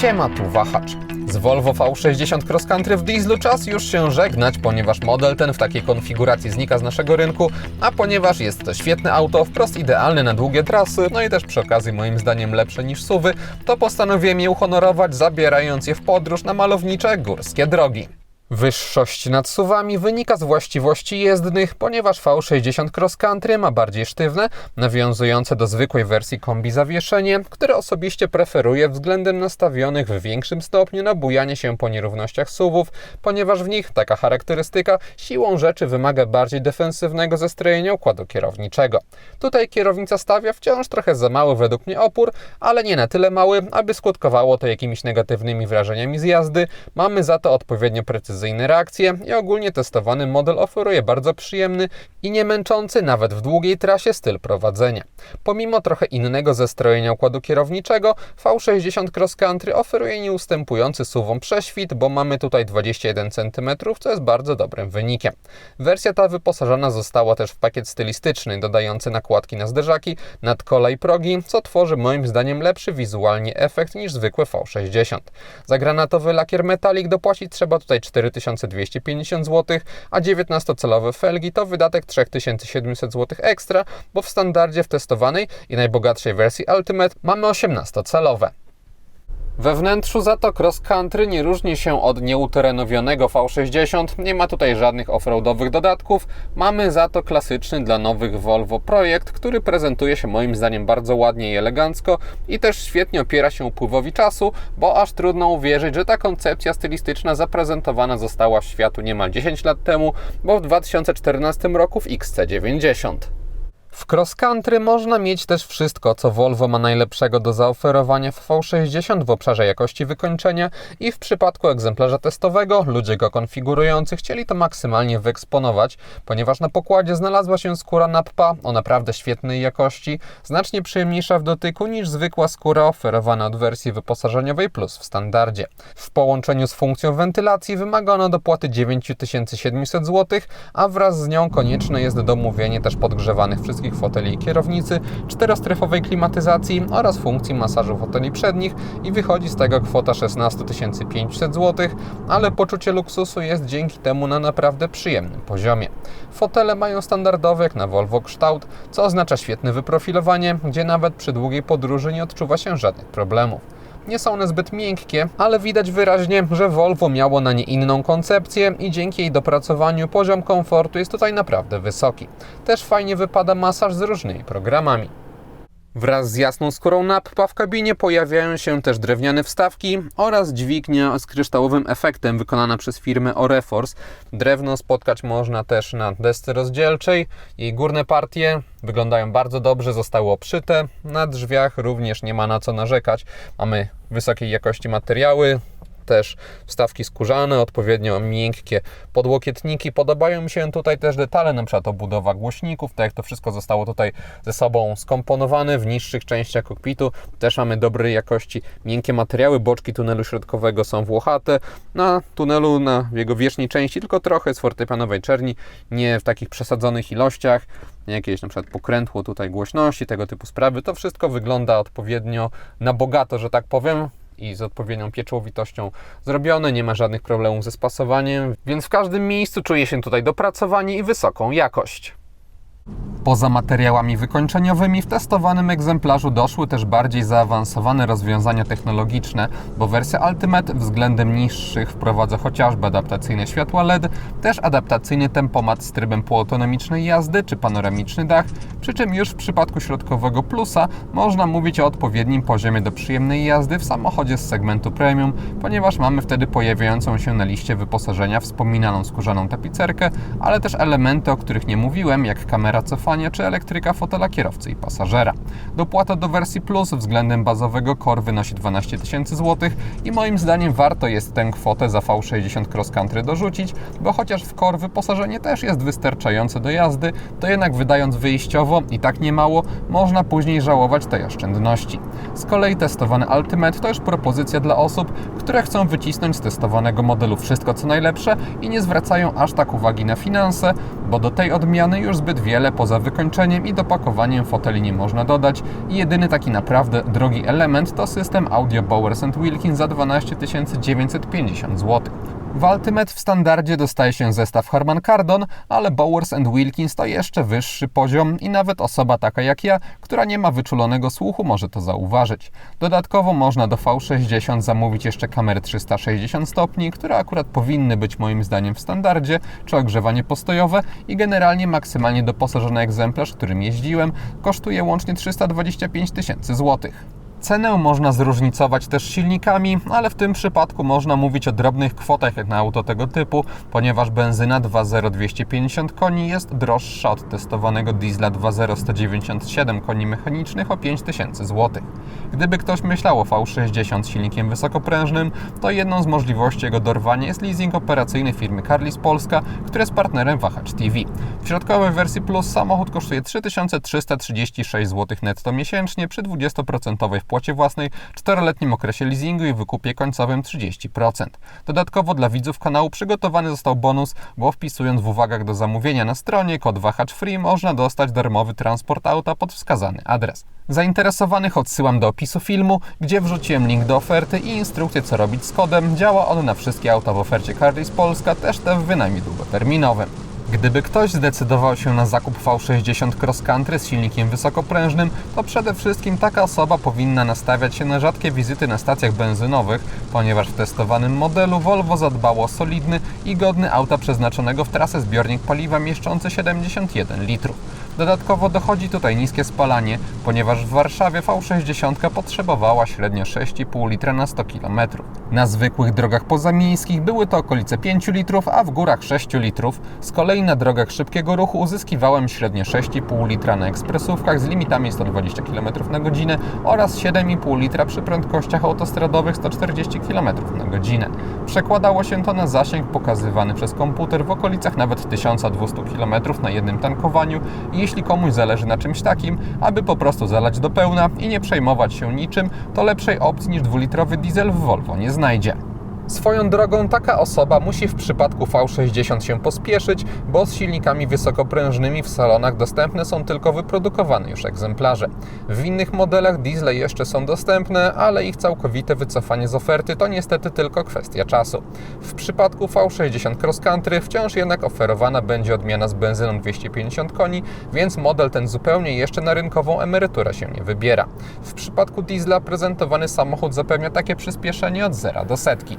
Siema, tu wahacz. Z Volvo V60 Cross Country w dieslu czas już się żegnać, ponieważ model ten w takiej konfiguracji znika z naszego rynku, a ponieważ jest to świetne auto, wprost idealne na długie trasy, no i też przy okazji moim zdaniem lepsze niż suwy, to postanowiłem je uhonorować, zabierając je w podróż na malownicze górskie drogi. Wyższość nad suwami wynika z właściwości jezdnych, ponieważ V60 Cross Country ma bardziej sztywne, nawiązujące do zwykłej wersji kombi zawieszenie, które osobiście preferuję względem nastawionych w większym stopniu na bujanie się po nierównościach suwów, ponieważ w nich taka charakterystyka siłą rzeczy wymaga bardziej defensywnego zestrojenia układu kierowniczego. Tutaj kierownica stawia wciąż trochę za mały według mnie opór, ale nie na tyle mały, aby skutkowało to jakimiś negatywnymi wrażeniami z jazdy. Mamy za to odpowiednio precyzyjne reakcje i ogólnie testowany model oferuje bardzo przyjemny i nie męczący nawet w długiej trasie styl prowadzenia. Pomimo trochę innego zestrojenia układu kierowniczego, V60 Cross Country oferuje nieustępujący suwom prześwit, bo mamy tutaj 21 cm, co jest bardzo dobrym wynikiem. Wersja ta wyposażona została też w pakiet stylistyczny, dodający nakładki na zderzaki, nadkola i progi, co tworzy moim zdaniem lepszy wizualnie efekt niż zwykły V60. Za granatowy lakier metalik dopłacić trzeba tutaj 4 4250 zł, a 19-calowe felgi to wydatek 3700 zł ekstra, bo w standardzie w testowanej i najbogatszej wersji Ultimate mamy 18-calowe. We wnętrzu za to cross country nie różni się od nieuterenowionego V60, nie ma tutaj żadnych offroadowych dodatków. Mamy za to klasyczny dla nowych Volvo projekt, który prezentuje się moim zdaniem bardzo ładnie i elegancko i też świetnie opiera się upływowi czasu, bo aż trudno uwierzyć, że ta koncepcja stylistyczna zaprezentowana została światu niemal 10 lat temu, bo w 2014 roku w XC90. W cross country można mieć też wszystko, co Volvo ma najlepszego do zaoferowania w V60 w obszarze jakości wykończenia i w przypadku egzemplarza testowego ludzie go konfigurujący chcieli to maksymalnie wyeksponować, ponieważ na pokładzie znalazła się skóra nappa o naprawdę świetnej jakości, znacznie przyjemniejsza w dotyku niż zwykła skóra oferowana od wersji wyposażeniowej Plus w standardzie. W połączeniu z funkcją wentylacji wymaga ona dopłaty 9700 zł, a wraz z nią konieczne jest domówienie też podgrzewanych wszystkich wszystkich foteli kierownicy, czterostrefowej klimatyzacji oraz funkcji masażu foteli przednich i wychodzi z tego kwota 16 500 zł, ale poczucie luksusu jest dzięki temu na naprawdę przyjemnym poziomie. Fotele mają standardowy jak na Volvo kształt, co oznacza świetne wyprofilowanie, gdzie nawet przy długiej podróży nie odczuwa się żadnych problemów. Nie są one zbyt miękkie, ale widać wyraźnie, że Volvo miało na nie inną koncepcję i dzięki jej dopracowaniu poziom komfortu jest tutaj naprawdę wysoki. Też fajnie wypada masaż z różnymi programami. Wraz z jasną skórą nappa w kabinie pojawiają się też drewniane wstawki oraz dźwignia z kryształowym efektem wykonana przez firmę Oreforce. Drewno spotkać można też na desce rozdzielczej. Jej górne partie wyglądają bardzo dobrze, zostały obszyte. Na drzwiach również nie ma na co narzekać. Mamy wysokiej jakości materiały, też wstawki skórzane, odpowiednio miękkie podłokietniki. Podobają mi się tutaj też detale, na przykład obudowa głośników, tak jak to wszystko zostało tutaj ze sobą skomponowane w niższych częściach kokpitu. Też mamy dobrej jakości miękkie materiały, boczki tunelu środkowego są włochate. Na tunelu, na jego wierzchniej części tylko trochę z fortepianowej czerni, nie w takich przesadzonych ilościach jakieś na przykład pokrętło tutaj głośności, tego typu sprawy. To wszystko wygląda odpowiednio na bogato, że tak powiem i z odpowiednią pieczołowitością zrobione, nie ma żadnych problemów ze spasowaniem, więc w każdym miejscu czuje się tutaj dopracowanie i wysoką jakość. Poza materiałami wykończeniowymi w testowanym egzemplarzu doszły też bardziej zaawansowane rozwiązania technologiczne, bo wersja Ultimate względem niższych wprowadza chociażby adaptacyjne światła LED, też adaptacyjny tempomat z trybem półautonomicznej jazdy czy panoramiczny dach, przy czym już w przypadku środkowego plusa można mówić o odpowiednim poziomie do przyjemnej jazdy w samochodzie z segmentu premium, ponieważ mamy wtedy pojawiającą się na liście wyposażenia wspominaną skórzaną tapicerkę, ale też elementy, o których nie mówiłem, jak kamera cofania czy elektryka fotela kierowcy i pasażera. Dopłata do wersji Plus względem bazowego Core wynosi 12 tysięcy złotych i moim zdaniem warto jest tę kwotę za V60 Cross Country dorzucić, bo chociaż w Core wyposażenie też jest wystarczające do jazdy, to jednak wydając wyjściowo i tak nie mało, można później żałować tej oszczędności. Z kolei testowany Ultimate to już propozycja dla osób, które chcą wycisnąć z testowanego modelu wszystko co najlepsze i nie zwracają aż tak uwagi na finanse, bo do tej odmiany już zbyt wiele poza wykończeniem i dopakowaniem foteli nie można dodać i jedyny taki naprawdę drogi element to system audio Bowers Wilkins za 12 950 zł. W Ultimate w standardzie dostaje się zestaw Harman Kardon, ale Bowers Wilkins to jeszcze wyższy poziom i nawet osoba taka jak ja, która nie ma wyczulonego słuchu, może to zauważyć. Dodatkowo można do V60 zamówić jeszcze kamery 360 stopni, które akurat powinny być moim zdaniem w standardzie, czy ogrzewanie postojowe i generalnie maksymalnie doposażony egzemplarz, którym jeździłem, kosztuje łącznie 325 tysięcy złotych. Cenę można zróżnicować też silnikami, ale w tym przypadku można mówić o drobnych kwotach na auto tego typu, ponieważ benzyna 2.0 250 koni jest droższa od testowanego diesla 2.0 197 koni mechanicznych o 5000 zł. Gdyby ktoś myślał o V60 silnikiem wysokoprężnym, to jedną z możliwości jego dorwania jest leasing operacyjny firmy Carlis Polska, który jest partnerem Wahacz TV. W środkowej wersji Plus samochód kosztuje 3336 zł netto miesięcznie przy 20% wpłacie własnej, 4-letnim okresie leasingu i wykupie końcowym 30%. Dodatkowo dla widzów kanału przygotowany został bonus, bo wpisując w uwagach do zamówienia na stronie kod wahacz free można dostać darmowy transport auta pod wskazany adres. Zainteresowanych odsyłam do opisu filmu, gdzie wrzuciłem link do oferty i instrukcję co robić z kodem. Działa on na wszystkie auta w ofercie Cardis Polska, też te w wynajmie długoterminowym. Gdyby ktoś zdecydował się na zakup V60 Cross Country z silnikiem wysokoprężnym, to przede wszystkim taka osoba powinna nastawiać się na rzadkie wizyty na stacjach benzynowych, ponieważ w testowanym modelu Volvo zadbało o solidny i godny auta przeznaczonego w trasę zbiornik paliwa mieszczący 71 litrów. Dodatkowo dochodzi tutaj niskie spalanie, ponieważ w Warszawie V60 potrzebowała średnio 6,5 litra na 100 km. Na zwykłych drogach pozamiejskich były to okolice 5 litrów, a w górach 6 litrów. Z kolei na drogach szybkiego ruchu uzyskiwałem średnio 6,5 litra na ekspresówkach z limitami 120 km na godzinę oraz 7,5 litra przy prędkościach autostradowych 140 km na godzinę. Przekładało się to na zasięg pokazywany przez komputer w okolicach nawet 1200 km na jednym tankowaniu i jeśli komuś zależy na czymś takim, aby po prostu zalać do pełna i nie przejmować się niczym, to lepszej opcji niż dwulitrowy diesel w Volvo nie znajdzie. Swoją drogą taka osoba musi w przypadku V60 się pospieszyć, bo z silnikami wysokoprężnymi w salonach dostępne są tylko wyprodukowane już egzemplarze. W innych modelach diesle jeszcze są dostępne, ale ich całkowite wycofanie z oferty to niestety tylko kwestia czasu. W przypadku V60 Cross Country wciąż jednak oferowana będzie odmiana z benzyną 250 koni, więc model ten zupełnie jeszcze na rynkową emeryturę się nie wybiera. W przypadku diesla prezentowany samochód zapewnia takie przyspieszenie od zera do setki.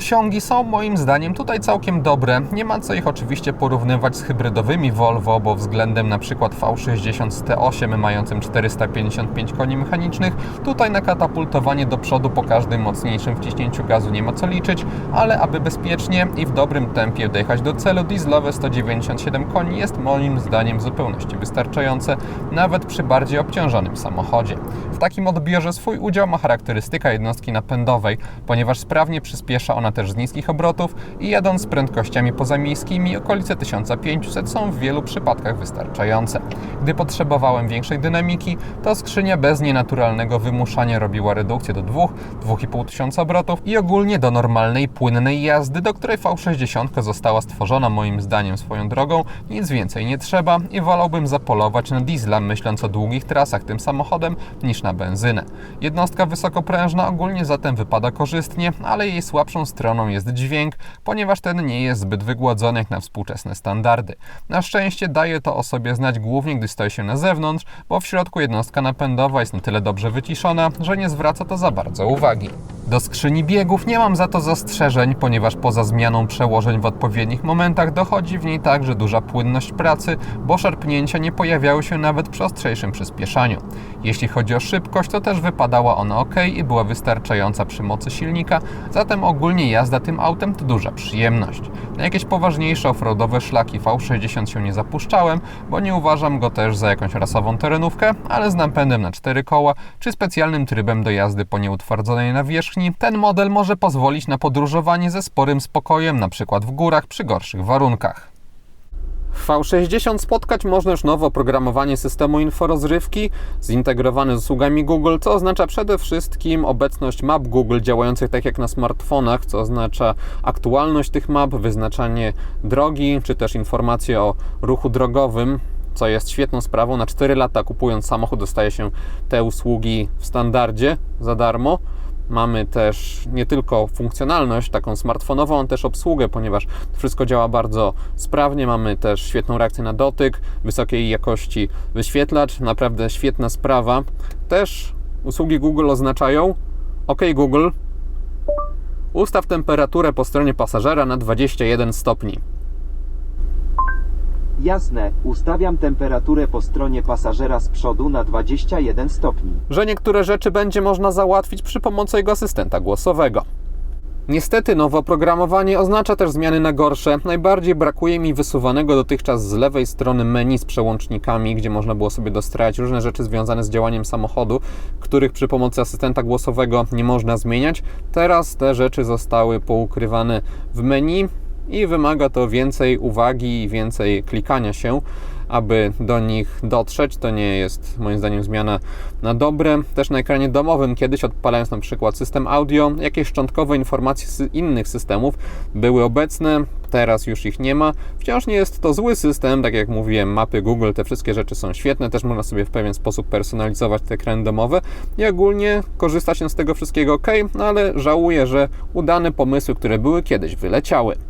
Osiągi są moim zdaniem tutaj całkiem dobre. Nie ma co ich oczywiście porównywać z hybrydowymi Volvo, bo względem przykład V60 z T8 mającym 455 koni mechanicznych, tutaj na katapultowanie do przodu po każdym mocniejszym wciśnięciu gazu nie ma co liczyć, ale aby bezpiecznie i w dobrym tempie dojechać do celu, dieslowe 197 koni jest moim zdaniem w zupełności wystarczające, nawet przy bardziej obciążonym samochodzie. W takim odbiorze swój udział ma charakterystyka jednostki napędowej, ponieważ sprawnie przyspiesza ona też z niskich obrotów i jadąc z prędkościami pozamiejskimi okolice 1500 są w wielu przypadkach wystarczające. Gdy potrzebowałem większej dynamiki, to skrzynia bez nienaturalnego wymuszania robiła redukcję do 2-2,5 tysiąca obrotów i ogólnie do normalnej, płynnej jazdy, do której V60 została stworzona moim zdaniem swoją drogą, nic więcej nie trzeba i wolałbym zapolować na diesla, myśląc o długich trasach tym samochodem, niż na benzynę. Jednostka wysokoprężna ogólnie zatem wypada korzystnie, ale jej słabszą stroną jest dźwięk, ponieważ ten nie jest zbyt wygładzony jak na współczesne standardy. Na szczęście daje to o sobie znać głównie, gdy stoi się na zewnątrz, bo w środku jednostka napędowa jest na tyle dobrze wyciszona, że nie zwraca to za bardzo uwagi. Do skrzyni biegów nie mam za to zastrzeżeń, ponieważ poza zmianą przełożeń w odpowiednich momentach dochodzi w niej także duża płynność pracy, bo szarpnięcia nie pojawiały się nawet przy ostrzejszym przyspieszaniu. Jeśli chodzi o szybkość, to też wypadała ona ok i była wystarczająca przy mocy silnika, zatem ogólnie jazda tym autem to duża przyjemność. Na jakieś poważniejsze offroadowe szlaki V60 się nie zapuszczałem, bo nie uważam go też za jakąś rasową terenówkę, ale z napędem na cztery koła czy specjalnym trybem do jazdy po nieutwardzonej nawierzchni, ten model może pozwolić na podróżowanie ze sporym spokojem, na przykład w górach przy gorszych warunkach. W V60 spotkać można już nowe oprogramowanie systemu inforozrywki zintegrowane z usługami Google, co oznacza przede wszystkim obecność map Google działających tak jak na smartfonach, co oznacza aktualność tych map, wyznaczanie drogi, czy też informacje o ruchu drogowym, co jest świetną sprawą. Na 4 lata kupując samochód dostaje się te usługi w standardzie za darmo. Mamy też nie tylko funkcjonalność taką smartfonową, ale też obsługę, ponieważ wszystko działa bardzo sprawnie. Mamy też świetną reakcję na dotyk, wysokiej jakości wyświetlacz, naprawdę świetna sprawa. Też usługi Google oznaczają OK Google, ustaw temperaturę po stronie pasażera na 21 stopni. Jasne, ustawiam temperaturę po stronie pasażera z przodu na 21 stopni. że niektóre rzeczy będzie można załatwić przy pomocy jego asystenta głosowego. Niestety nowe oprogramowanie oznacza też zmiany na gorsze. Najbardziej brakuje mi wysuwanego dotychczas z lewej strony menu z przełącznikami, gdzie można było sobie dostrajać różne rzeczy związane z działaniem samochodu, których przy pomocy asystenta głosowego nie można zmieniać. Teraz te rzeczy zostały poukrywane w menu i wymaga to więcej uwagi i więcej klikania się, aby do nich dotrzeć. To nie jest moim zdaniem zmiana na dobre. Też na ekranie domowym kiedyś odpalając na przykład system audio, jakieś szczątkowe informacje z innych systemów były obecne, teraz już ich nie ma. Wciąż nie jest to zły system, tak jak mówiłem, mapy Google, te wszystkie rzeczy są świetne, też można sobie w pewien sposób personalizować te ekrany domowe i ogólnie korzysta się z tego wszystkiego ok, no ale żałuję, że udane pomysły, które były kiedyś, wyleciały.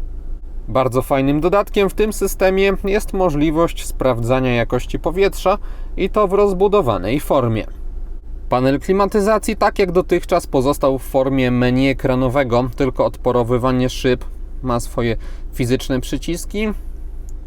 Bardzo fajnym dodatkiem w tym systemie jest możliwość sprawdzania jakości powietrza i to w rozbudowanej formie. Panel klimatyzacji, tak jak dotychczas, pozostał w formie menu ekranowego, tylko odporowywanie szyb ma swoje fizyczne przyciski.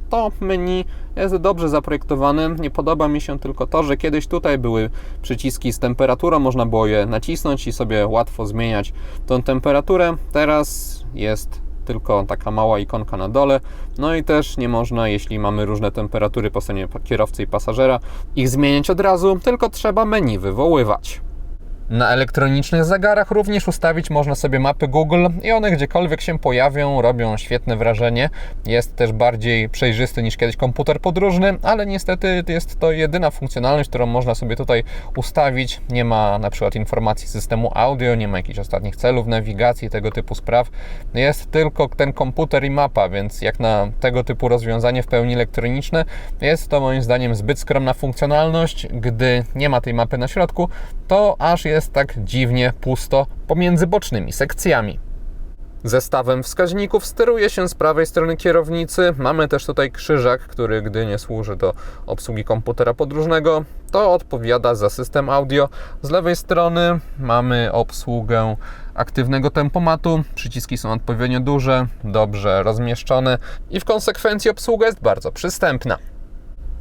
To menu jest dobrze zaprojektowane. Nie podoba mi się tylko to, że kiedyś tutaj były przyciski z temperaturą, można było je nacisnąć i sobie łatwo zmieniać tą temperaturę. Teraz jest tylko taka mała ikonka na dole. No i też nie można, jeśli mamy różne temperatury po stronie kierowcy i pasażera, ich zmieniać od razu, tylko trzeba menu wywoływać. Na elektronicznych zegarach również ustawić można sobie mapy Google i one gdziekolwiek się pojawią, robią świetne wrażenie. Jest też bardziej przejrzysty niż kiedyś komputer podróżny, ale niestety jest to jedyna funkcjonalność, którą można sobie tutaj ustawić. Nie ma na przykład informacji systemu audio, nie ma jakichś ostatnich celów, nawigacji, tego typu spraw. Jest tylko ten komputer i mapa, więc jak na tego typu rozwiązanie w pełni elektroniczne, jest to moim zdaniem zbyt skromna funkcjonalność. Gdy nie ma tej mapy na środku, to aż jest tak dziwnie pusto pomiędzy bocznymi sekcjami. Zestawem wskaźników steruje się z prawej strony kierownicy. Mamy też tutaj krzyżak, który gdy nie służy do obsługi komputera podróżnego, to odpowiada za system audio. Z lewej strony mamy obsługę aktywnego tempomatu. Przyciski są odpowiednio duże, dobrze rozmieszczone i w konsekwencji obsługa jest bardzo przystępna.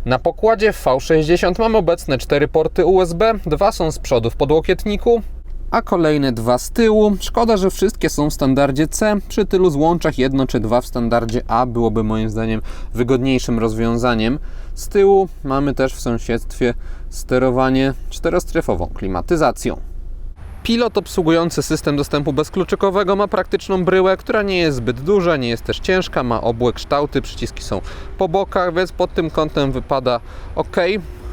Na pokładzie w V60 mamy obecne cztery porty USB, dwa są z przodu w podłokietniku, a kolejne dwa z tyłu. Szkoda, że wszystkie są w standardzie C. Przy tylu złączach jedno czy dwa w standardzie A byłoby moim zdaniem wygodniejszym rozwiązaniem. Z tyłu mamy też w sąsiedztwie sterowanie czterostrefową klimatyzacją. Pilot obsługujący system dostępu bezkluczykowego ma praktyczną bryłę, która nie jest zbyt duża, nie jest też ciężka, ma obłe kształty, przyciski są po bokach, więc pod tym kątem wypada ok.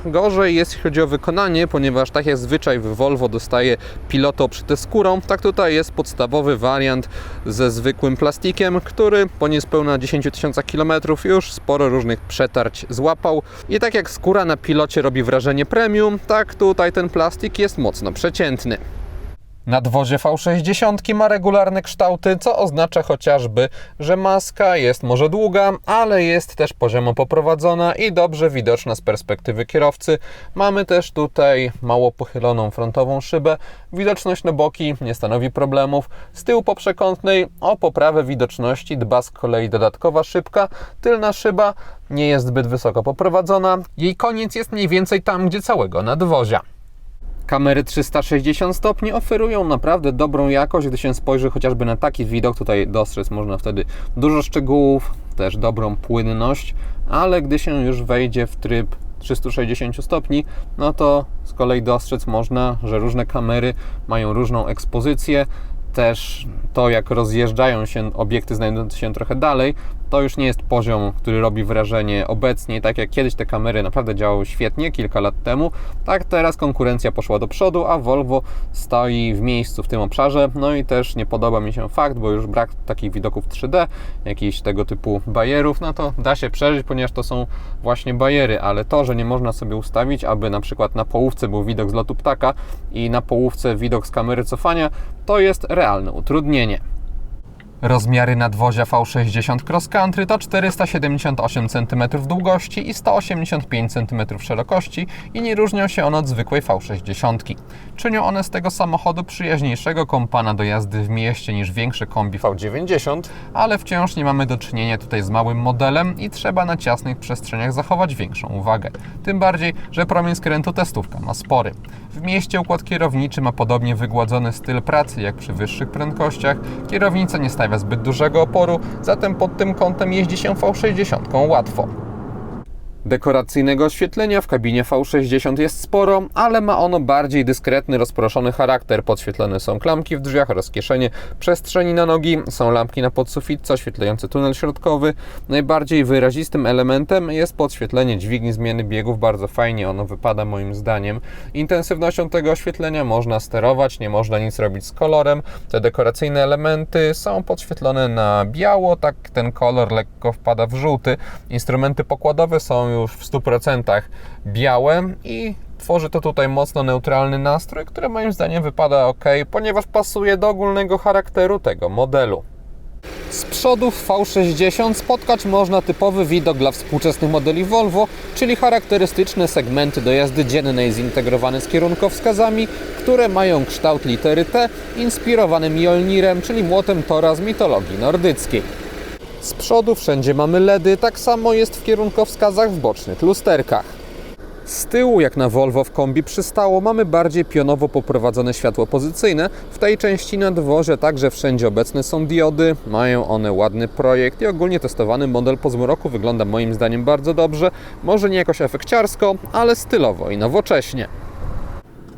Gorzej jeśli chodzi o wykonanie, ponieważ tak jak zwyczaj w Volvo dostaje pilota obszyte skórą, tak tutaj jest podstawowy wariant ze zwykłym plastikiem, który po niespełna 10 tysiącach kilometrów już sporo różnych przetarć złapał. I tak jak skóra na pilocie robi wrażenie premium, tak tutaj ten plastik jest mocno przeciętny. Nadwozie V60 ma regularne kształty, co oznacza chociażby, że maska jest może długa, ale jest też poziomo poprowadzona i dobrze widoczna z perspektywy kierowcy. Mamy też tutaj mało pochyloną frontową szybę. Widoczność na boki nie stanowi problemów. Z tyłu poprzekątnej o poprawę widoczności dba z kolei dodatkowa szybka. Tylna szyba nie jest zbyt wysoko poprowadzona. Jej koniec jest mniej więcej tam, gdzie całego nadwozia. Kamery 360 stopni oferują naprawdę dobrą jakość, gdy się spojrzy chociażby na taki widok. Tutaj dostrzec można wtedy dużo szczegółów, też dobrą płynność, ale gdy się już wejdzie w tryb 360 stopni, no to z kolei dostrzec można, że różne kamery mają różną ekspozycję. Też to, jak rozjeżdżają się obiekty znajdujące się trochę dalej, to już nie jest poziom, który robi wrażenie obecnie. Tak jak kiedyś te kamery naprawdę działały świetnie, kilka lat temu, tak teraz konkurencja poszła do przodu, a Volvo stoi w miejscu w tym obszarze. No i też nie podoba mi się fakt, bo już brak takich widoków 3D, jakichś tego typu bajerów, no to da się przeżyć, ponieważ to są właśnie bajery, ale to, że nie można sobie ustawić, aby na przykład na połówce był widok z lotu ptaka i na połówce widok z kamery cofania, to jest realne utrudnienie. Rozmiary nadwozia V60 Cross Country to 478 cm długości i 185 cm szerokości i nie różnią się one od zwykłej V60. Czynią one z tego samochodu przyjaźniejszego kompana do jazdy w mieście niż większy kombi V90, ale wciąż nie mamy do czynienia tutaj z małym modelem i trzeba na ciasnych przestrzeniach zachować większą uwagę. Tym bardziej, że promień skrętu testówka ma spory. W mieście układ kierowniczy ma podobnie wygładzony styl pracy jak przy wyższych prędkościach. Kierownica nie stawia zbyt dużego oporu, zatem pod tym kątem jeździ się V60 łatwo. Dekoracyjnego oświetlenia w kabinie V60 jest sporo, ale ma ono bardziej dyskretny, rozproszony charakter. Podświetlone są klamki w drzwiach oraz kieszenie, przestrzeni na nogi, są lampki na podsufitce oświetlające tunel środkowy. Najbardziej wyrazistym elementem jest podświetlenie dźwigni zmiany biegów. Bardzo fajnie ono wypada moim zdaniem. Intensywnością tego oświetlenia można sterować, nie można nic robić z kolorem. Te dekoracyjne elementy są podświetlone na biało, tak ten kolor lekko wpada w żółty. Instrumenty pokładowe są już w 100% białe i tworzy to tutaj mocno neutralny nastrój, który moim zdaniem wypada ok, ponieważ pasuje do ogólnego charakteru tego modelu. Z przodu w V60 spotkać można typowy widok dla współczesnych modeli Volvo, czyli charakterystyczne segmenty do jazdy dziennej zintegrowane z kierunkowskazami, które mają kształt litery T, inspirowanym Mjolnirem, czyli młotem Tora z mitologii nordyckiej. Z przodu wszędzie mamy LEDy, tak samo jest w kierunkowskazach w bocznych lusterkach. Z tyłu, jak na Volvo w kombi przystało, mamy bardziej pionowo poprowadzone światło pozycyjne. W tej części nadwozia także wszędzie obecne są diody, mają one ładny projekt i ogólnie testowany model po zmroku wygląda moim zdaniem bardzo dobrze. Może nie jakoś efekciarsko, ale stylowo i nowocześnie.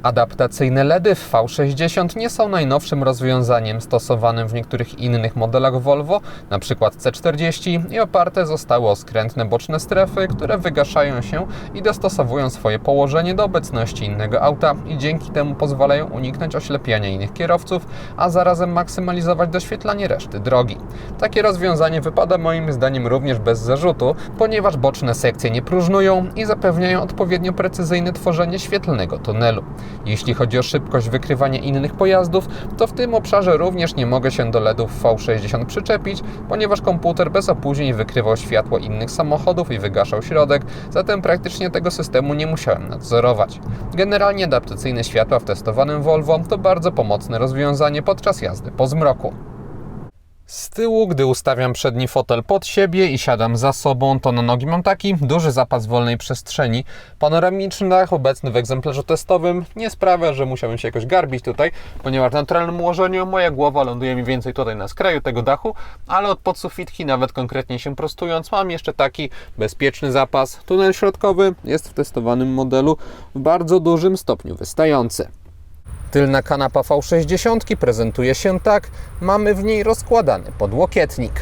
Adaptacyjne LEDy w V60 nie są najnowszym rozwiązaniem stosowanym w niektórych innych modelach Volvo, np. C40 i oparte zostały o skrętne boczne strefy, które wygaszają się i dostosowują swoje położenie do obecności innego auta i dzięki temu pozwalają uniknąć oślepiania innych kierowców, a zarazem maksymalizować doświetlanie reszty drogi. Takie rozwiązanie wypada moim zdaniem również bez zarzutu, ponieważ boczne sekcje nie próżnują i zapewniają odpowiednio precyzyjne tworzenie świetlnego tunelu. Jeśli chodzi o szybkość wykrywania innych pojazdów, to w tym obszarze również nie mogę się do LEDów V60 przyczepić, ponieważ komputer bez opóźnień wykrywał światło innych samochodów i wygaszał środek, zatem praktycznie tego systemu nie musiałem nadzorować. Generalnie adaptacyjne światła w testowanym Volvo to bardzo pomocne rozwiązanie podczas jazdy po zmroku. Z tyłu, gdy ustawiam przedni fotel pod siebie i siadam za sobą, to na nogi mam taki duży zapas wolnej przestrzeni. Panoramiczny dach obecny w egzemplarzu testowym nie sprawia, że musiałem się jakoś garbić tutaj, ponieważ w naturalnym ułożeniu moja głowa ląduje mniej więcej tutaj na skraju tego dachu, ale od podsufitki, nawet konkretnie się prostując, mam jeszcze taki bezpieczny zapas. Tunel środkowy jest w testowanym modelu w bardzo dużym stopniu wystający. Tylna kanapa V60 prezentuje się tak. Mamy w niej rozkładany podłokietnik.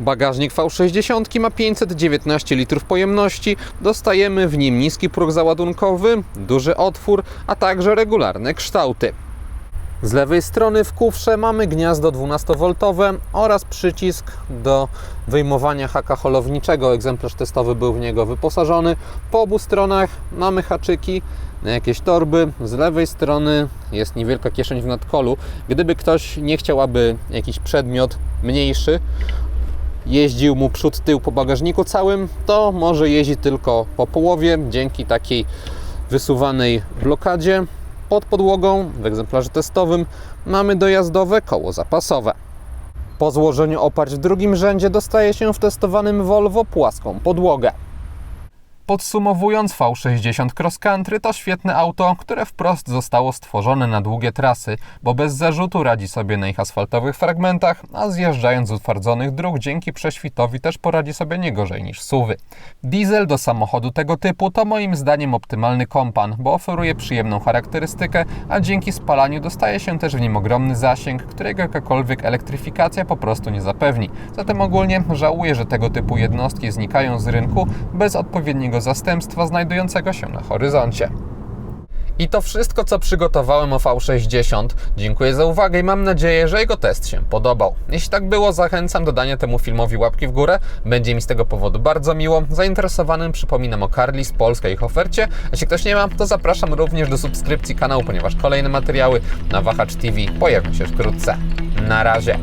Bagażnik V60 ma 519 litrów pojemności. Dostajemy w nim niski próg załadunkowy, duży otwór, a także regularne kształty. Z lewej strony w kufrze mamy gniazdo 12V oraz przycisk do wyjmowania haka holowniczego. Egzemplarz testowy był w niego wyposażony. Po obu stronach mamy haczyki jakieś torby. Z lewej strony jest niewielka kieszeń w nadkolu. Gdyby ktoś nie chciał, aby jakiś przedmiot mniejszy jeździł mu przód, tył po bagażniku całym, to może jeździ tylko po połowie dzięki takiej wysuwanej blokadzie. Pod podłogą w egzemplarzu testowym mamy dojazdowe koło zapasowe. Po złożeniu oparć w drugim rzędzie dostaje się w testowanym Volvo płaską podłogę. Podsumowując, V60 Cross Country to świetne auto, które wprost zostało stworzone na długie trasy, bo bez zarzutu radzi sobie na ich asfaltowych fragmentach, a zjeżdżając z utwardzonych dróg dzięki prześwitowi też poradzi sobie nie gorzej niż suwy. Diesel do samochodu tego typu to moim zdaniem optymalny kompan, bo oferuje przyjemną charakterystykę, a dzięki spalaniu dostaje się też w nim ogromny zasięg, którego jakakolwiek elektryfikacja po prostu nie zapewni. Zatem ogólnie żałuję, że tego typu jednostki znikają z rynku bez odpowiedniego zastępstwa znajdującego się na horyzoncie. I to wszystko, co przygotowałem o V60. Dziękuję za uwagę i mam nadzieję, że jego test się podobał. Jeśli tak było, zachęcam do dania temu filmowi łapki w górę. Będzie mi z tego powodu bardzo miło. Zainteresowanym przypominam o Carlis Polska i ich ofercie. Jeśli ktoś nie ma, to zapraszam również do subskrypcji kanału, ponieważ kolejne materiały na Wahacz TV pojawią się wkrótce. Na razie.